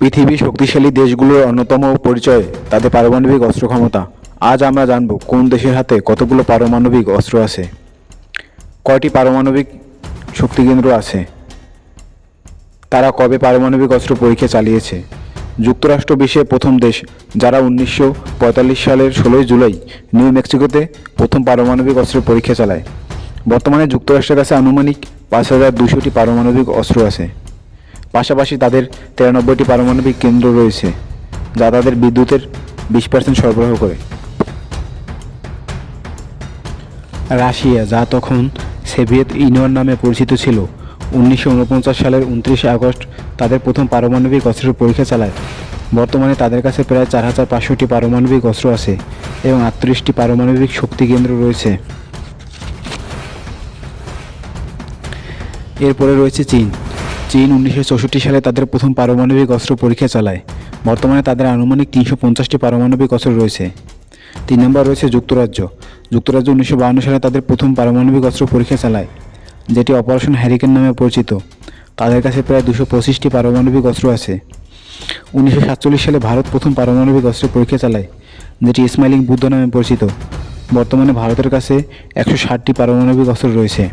পৃথিবীর শক্তিশালী দেশগুলোর অন্যতম পরিচয়, তাদের পারমাণবিক অস্ত্র ক্ষমতা। আজ আমরা জানব কোন দেশের হাতে কতগুলো পারমাণবিক অস্ত্র আছে। কয়টি পারমাণবিক শক্তিকেন্দ্র আছে। তারা কবে পারমাণবিক অস্ত্র পরীক্ষা চালিয়েছে। যুক্তরাষ্ট্র বিশ্বের প্রথম দেশ, যারা উনিশশো পঁয়তাল্লিশ সালের ষোলোই জুলাই নিউ মেক্সিকোতে প্রথম পারমাণবিক অস্ত্রের পরীক্ষা চালায়। বর্তমানে যুক্তরাষ্ট্রের কাছে আনুমানিক পাঁচ হাজার দুশোটি পারমাণবিক অস্ত্র আছে। পাশাপাশি তাদের তিরানব্বইটি পারমাণবিক কেন্দ্র রয়েছে, যা তাদের বিদ্যুতের বিশ পার্সেন্ট সরবরাহ করে। রাশিয়া, যা তখন সোভিয়েত ইউনিয়ন নামে পরিচিত ছিল, উনিশশো উনপঞ্চাশ সালের উনত্রিশে আগস্ট তাদের প্রথম পারমাণবিক অস্ত্রের পরীক্ষা চালায়। বর্তমানে তাদের কাছে প্রায় চার হাজার পাঁচশোটি পারমাণবিক অস্ত্র আছে এবং আটত্রিশটি পারমাণবিক শক্তি কেন্দ্র রয়েছে। এরপরে রয়েছে চীন। চীন উনিশশো চৌষট্টি সালে তাদের প্রথম পারমাণবিক অস্ত্র পরীক্ষা চালায়। বর্তমানে তাদের আনুমানিক তিনশো পঞ্চাশটি পারমাণবিক অস্ত্র রয়েছে। তিন নম্বর রয়েছে যুক্তরাজ্য। যুক্তরাজ্য উনিশশো সালে তাদের প্রথম পারমাণবিক অস্ত্র পরীক্ষা চালায়, যেটি অপারেশন হ্যারিকেন নামে পরিচিত। তাদের কাছে প্রায় দুশো পঁচিশটি পারমাণবিক অস্ত্র আছে। উনিশশো সাতচল্লিশ সালে ভারত প্রথম পারমাণবিক অস্ত্রের পরীক্ষা চালায়, যেটি স্মাইলিং বুদ্ধ নামে পরিচিত। বর্তমানে ভারতের কাছে একশো ষাটটি পারমাণবিক অস্ত্র রয়েছে।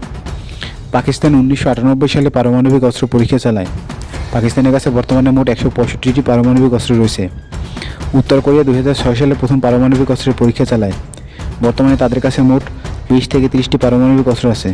পাকিস্তান উনিশশো আটানব্বই সালে পারমাণবিক অস্ত্র পরীক্ষা চালায়। পাকিস্তানের কাছে বর্তমানে মোট একশো পঁয়ষট্টিটি পারমাণবিক অস্ত্র রয়েছে। উত্তর কোরিয়া দু হাজার ছয় সালে প্রথম পারমাণবিক অস্ত্রের পরীক্ষা চালায়। বর্তমানে তাদের কাছে মোট বিশ থেকে তিরিশটি পারমাণবিক অস্ত্র আছে।